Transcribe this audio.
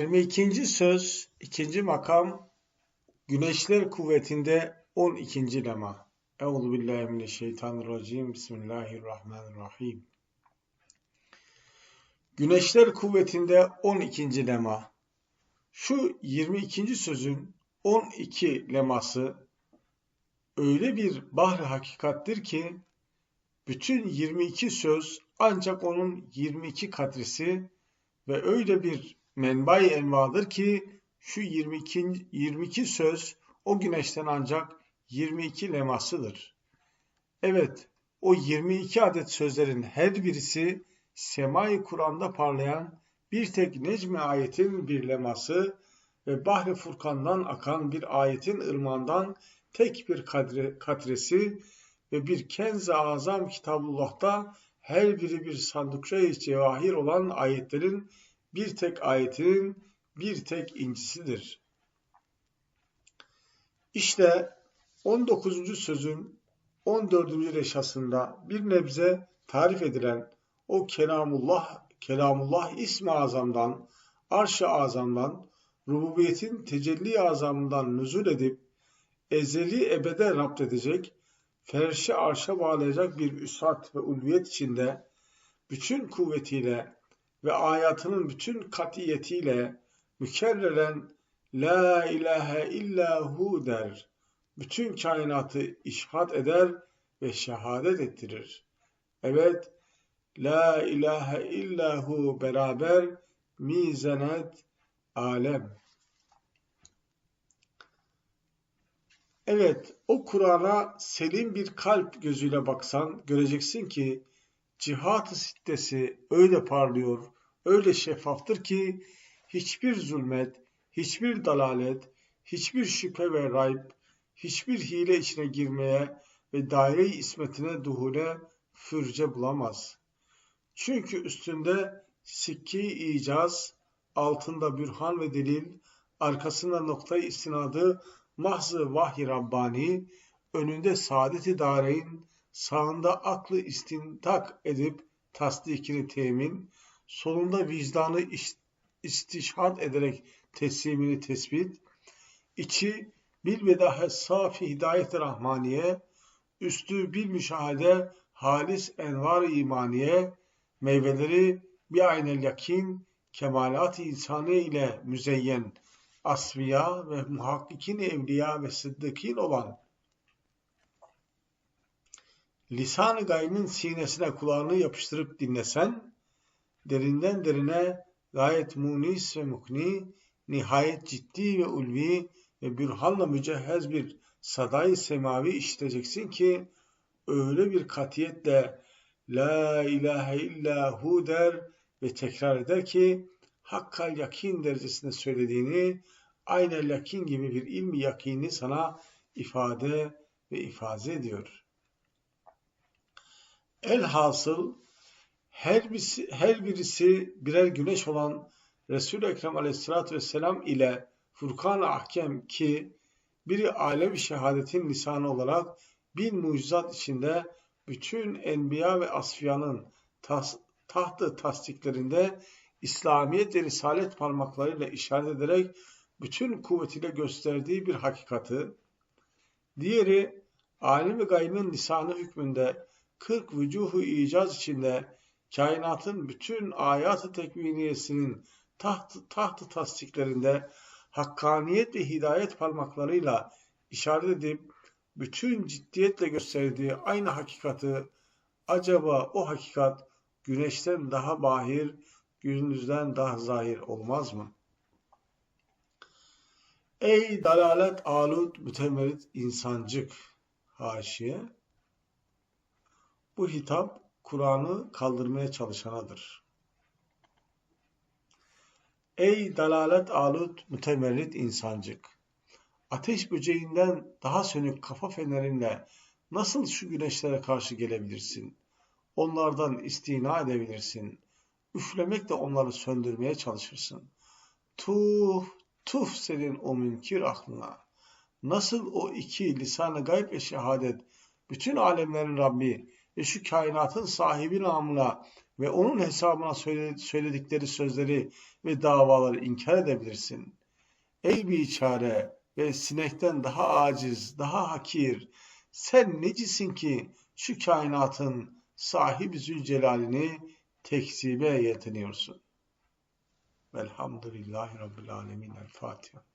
22. söz, 2. makam, Güneşler kuvvetinde 12. lema. Euzu billahi mineşşeytanirracim. Bismillahirrahmanirrahim. Güneşler kuvvetinde 12. lema. Şu 22. sözün 12 leması öyle bir bahri hakikattir ki bütün 22 söz ancak onun 22 kadrisi ve öyle bir menbai envadır ki şu 22, 22 söz o güneşten ancak 22 lemasıdır. Evet, o 22 adet sözlerin her birisi semai Kur'an'da parlayan bir tek Necmi ayetin bir leması ve Bahri Furkan'dan akan bir ayetin ırmandan tek bir kadre, katresi ve bir Kenz-i Azam Kitabullah'ta her biri bir sandıkça cevahir olan ayetlerin bir tek ayetinin bir tek incisidir. İşte 19. sözün 14. reşasında bir nebze tarif edilen o kelamullah, kelamullah ismi azamdan, arş-ı azamdan, rububiyetin tecelli azamından nüzul edip ezeli ebede rapt edecek, ferşi arşa bağlayacak bir üsat ve ulviyet içinde bütün kuvvetiyle ve ayatının bütün katiyetiyle mükerreren La ilahe illa hu der. Bütün kainatı işhat eder ve şehadet ettirir. Evet, La ilahe illahu beraber mizenet alem. Evet, o Kur'an'a selim bir kalp gözüyle baksan göreceksin ki cihat-ı sittesi öyle parlıyor, öyle şeffaftır ki hiçbir zulmet, hiçbir dalalet, hiçbir şüphe ve rayb, hiçbir hile içine girmeye ve daire-i ismetine duhule fürce bulamaz. Çünkü üstünde sikki icaz, altında bürhan ve delil, arkasında noktayı istinadı mahzı vahiy Rabbani, önünde saadet-i dareyn, sağında aklı istintak edip tasdikini temin, solunda vicdanı istişhat ederek teslimini tespit, içi bil vedahe safi hidayet rahmaniye, üstü bil müşahede halis envar imaniye, meyveleri bir aynel yakin, kemalat-ı insani ile müzeyyen, asfiya ve muhakkikin evliya ve sıddıkin olan lisan-ı gaybın sinesine kulağını yapıştırıp dinlesen, derinden derine gayet munis ve mukni, nihayet ciddi ve ulvi ve bürhanla mücehhez bir sadayı semavi işiteceksin ki, öyle bir katiyetle La ilahe illa hu der ve tekrar eder ki, hakkal yakin derecesinde söylediğini, aynı yakin gibi bir ilmi yakini sana ifade ve ifade ediyor. Elhasıl her birisi, her birisi birer güneş olan Resul-i Ekrem aleyhissalatü vesselam ile Furkan-ı Ahkem ki biri alem şehadetin lisanı olarak bin mucizat içinde bütün enbiya ve asfiyanın tas, tahtı tasdiklerinde İslamiyet ve Risalet parmaklarıyla işaret ederek bütün kuvvetiyle gösterdiği bir hakikati, diğeri alim ve gaybın lisanı hükmünde 40 vücuhu icaz içinde kainatın bütün ayat-ı tekviniyesinin tahtı, tahtı tasdiklerinde hakkaniyet ve hidayet parmaklarıyla işaret edip bütün ciddiyetle gösterdiği aynı hakikati acaba o hakikat güneşten daha bahir, gündüzden daha zahir olmaz mı? Ey dalalet alut mütemerit insancık haşiye bu hitap Kur'an'ı kaldırmaya çalışanadır. Ey dalalet alut mütemerrit insancık! Ateş böceğinden daha sönük kafa fenerinle nasıl şu güneşlere karşı gelebilirsin? Onlardan istina edebilirsin. Üflemekle onları söndürmeye çalışırsın. Tuh, tuh senin o münkir aklına. Nasıl o iki lisanı gayb ve şehadet, bütün alemlerin Rabbi, ve şu kainatın sahibi namına ve onun hesabına söyle- söyledikleri sözleri ve davaları inkar edebilirsin. Ey biçare ve sinekten daha aciz, daha hakir, sen necisin ki şu kainatın sahibi Zülcelal'ini tekzibe yetiniyorsun. Velhamdülillahi Rabbil Alemin. El Fatiha.